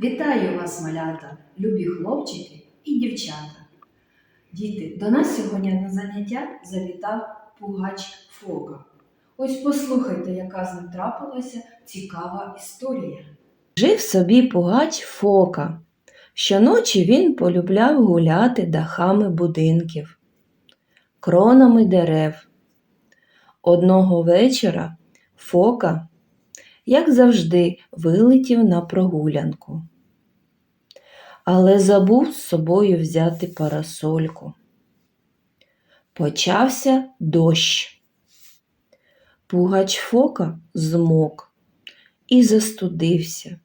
Вітаю вас, малята, любі хлопчики і дівчата. Діти, до нас сьогодні на заняття завітав пугач Фока. Ось послухайте, яка з ним трапилася цікава історія. Жив собі пугач Фока. Щоночі він полюбляв гуляти дахами будинків, кронами дерев. Одного вечора Фока, як завжди, вилетів на прогулянку, але забув з собою взяти парасольку. Почався дощ. Пугач Фока змок і застудився,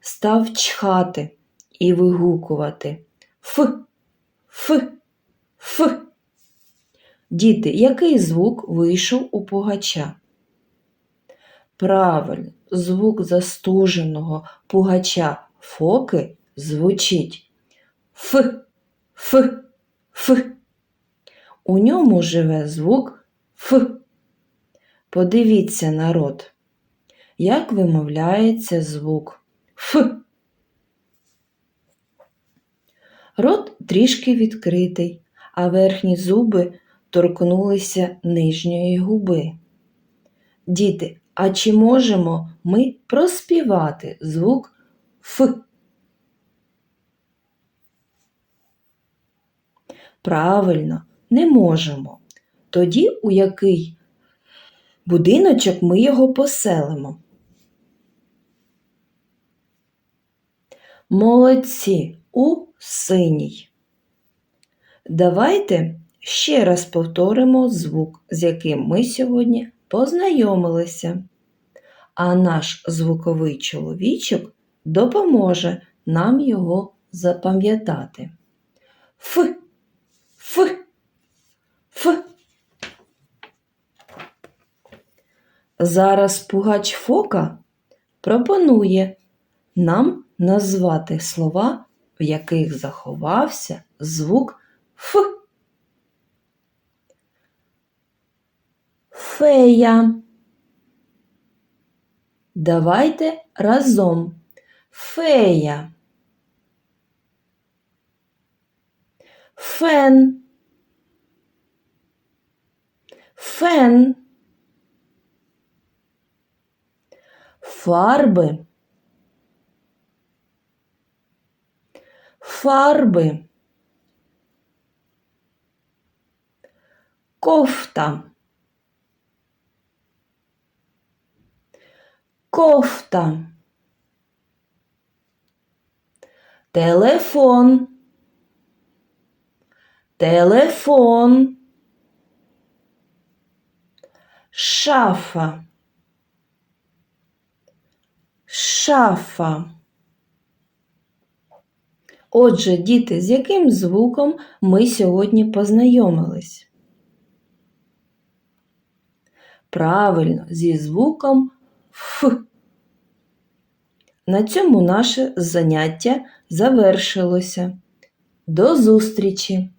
став чхати і вигукувати Ф, Ф, Ф. Діти, який звук вийшов у пугача? Правильно, звук застуженого пугача фоки звучить Ф, Ф, Ф. У ньому живе звук Ф. Подивіться, народ, як вимовляється звук Ф. Рот трішки відкритий, а верхні зуби торкнулися нижньої губи. Діти, а чи можемо ми проспівати звук Ф? Правильно, не можемо. Тоді у який будиночок ми його поселимо? Молодці у синій. Давайте ще раз повторимо звук, з яким ми сьогодні познайомилися. А наш звуковий чоловічок допоможе нам його запам'ятати. Ф, Ф, Ф. Зараз пугач Фока пропонує нам назвати слова, в яких заховався звук Ф. Фея. Давайте разом. Фея. Фен. Фен. Фарби. Фарби. Кофта. Кофта. Телефон. Телефон. Шафа. Шафа. Отже, діти, з яким звуком ми сьогодні познайомились? Правильно, зі звуком Ф. На цьому наше заняття завершилося. До зустрічі!